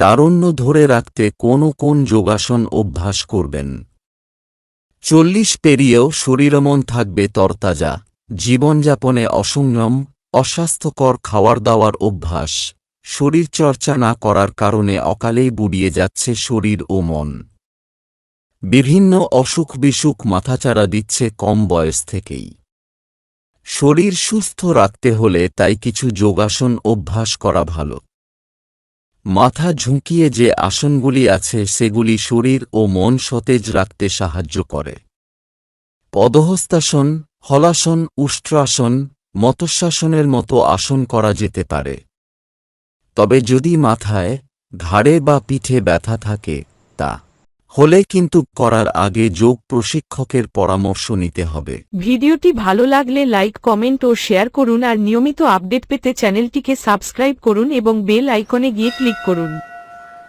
তারুণ্য ধরে রাখতে কোন কোন যোগাসন অভ্যাস করবেন। চল্লিশ পেরিয়েও শরীরমন থাকবে তরতাজা, জীবনযাপনে অসংযম, অস্বাস্থ্যকর খাওয়ার দাওয়ার অভ্যাস। শরীরচর্চা না করার কারণে অকালেই বুড়িয়ে যাচ্ছে শরীর ও মন। বিভিন্ন অসুখ বিসুখ মাথাচাড়া দিচ্ছে কম বয়স থেকেই। শরীর সুস্থ রাখতে হলে তাই কিছু যোগাসন অভ্যাস করা ভালো। মাথা ঝুঁকিয়ে যে আসনগুলি আছে সেগুলি শরীর ও মন সতেজ রাখতে সাহায্য করে। পদহস্তাসন, হলাসন, উষ্ট্রাসন, মতস্বাসনের মতো আসন করা যেতে পারে। তবে যদি মাথায় ঘাড়ে বা পিঠে ব্যথা থাকে, তা হলে কিন্তু করার আগে যোগ প্রশিক্ষকের পরামর্শ নিতে হবে। ভিডিওটি ভালো লাগলে লাইক, কমেন্ট ও শেয়ার করুন আর নিয়মিত আপডেট পেতে চ্যানেলটিকে সাবস্ক্রাইব করুন এবং বেল আইকনে গিয়ে ক্লিক করুন।